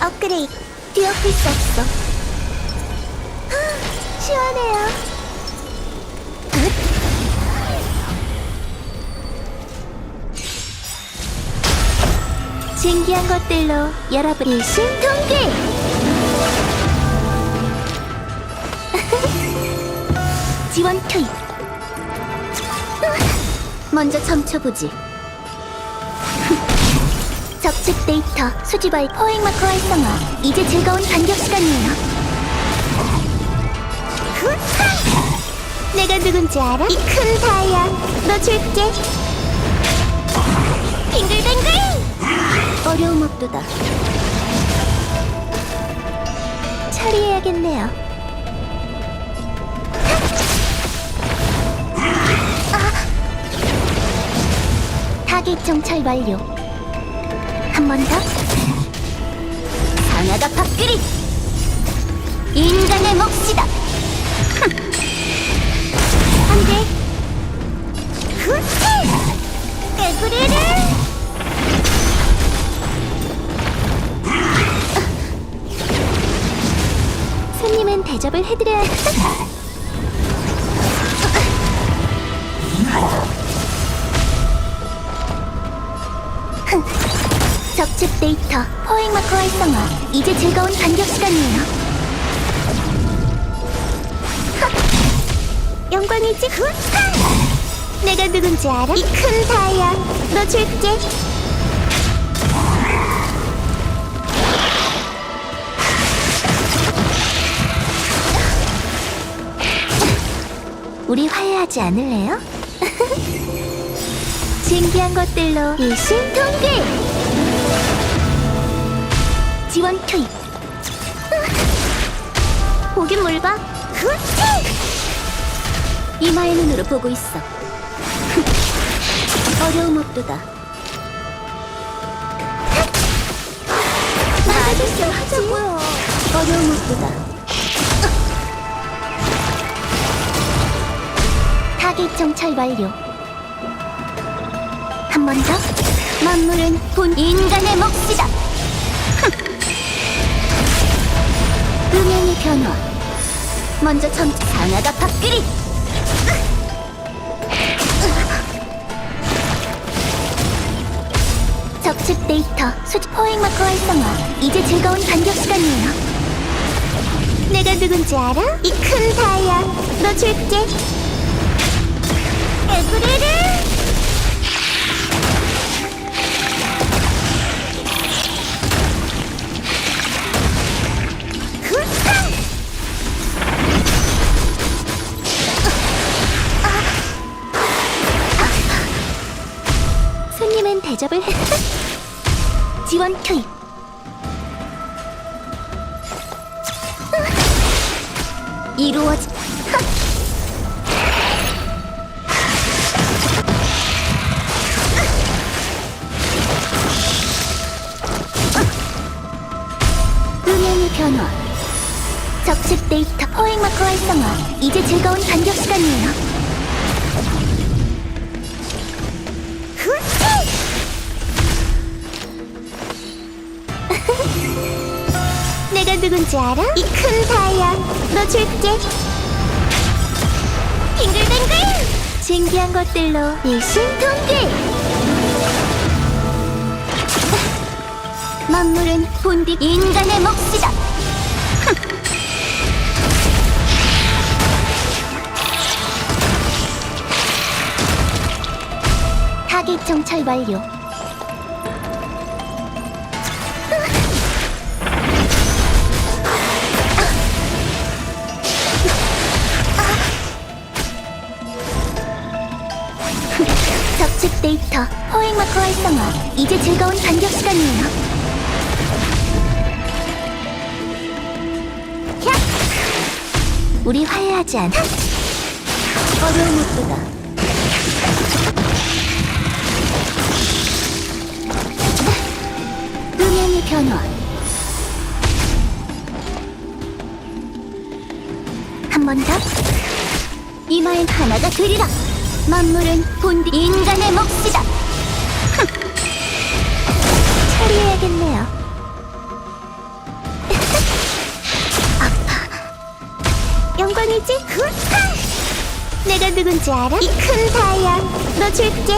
업그레이드 뒤엎을 수 없어. 하, 시원해요. 신기한 것들로 여러분 일심동기! 지원 투입. 먼저 점쳐보지 적측 데이터 수집 완 포획 마커 활성화. 이제 즐거운 반격 시간이에요. 굿하! 내가 누군지 알아? 이 큰 다이아 너 줄게. 빙글빙글! 어려움 없도다. 처리해야겠네요. 타겟 정찰 완료 한 번 더. 상하가 밥그리 인간의 몫이다. 안 돼. 후치! 깨구리를! 손님은 대접을 해드려야 적측 데이터 포획 마커 활성화 이제 즐거운 반격 시간이에요 하! 영광이지 굿 하! 내가 누군지 알아? 이 큰 다이아 너 줄게 우리 화해하지 않을래요? 신기한 것들로 일심동기 지원 투입. 보긴 뭘 봐? 이마의 눈으로 보고 있어. 어려움 없도다. 맞아줬어 하자고요 어려움 없도다. 타겟 정찰 완료. 한 번 더. 만물은 본 인간의 몫이다 음향의 변화. 먼저 점 상하가 밥그리. 적측 데이터 수집 포획 마커 활성화. 이제 즐거운 반격 시간이에요. 내가 누군지 알아? 이 큰 다이아. 너 줄게. 에브리를 대접을 해. 지원 투입. 이루어지. 음향의 변화. 적측 데이터 포획 마커 활성화. 이제 즐거운 반격 시간이에요. 내가 누군지 알아? 이 큰 다이아 너 줄게. 빙글빙글! 신기한 것들로 일심동기 만물은 본디 인간의 몫이다. 타겟 정찰 완료 적측 데이터 포획 마커 활성화. 이제 즐거운 반격 시간이에요. 야! 우리 화해하지 않아. 어려운 것보다. 음향의 변화. 한 번 더. 이마엔 하나가 그리라 만물은 본디 인간의 몫이다. 흥. 처리해야겠네요. 아파. 영광이지? 내가 누군지 알아? 이 큰 다이아 너 줄게.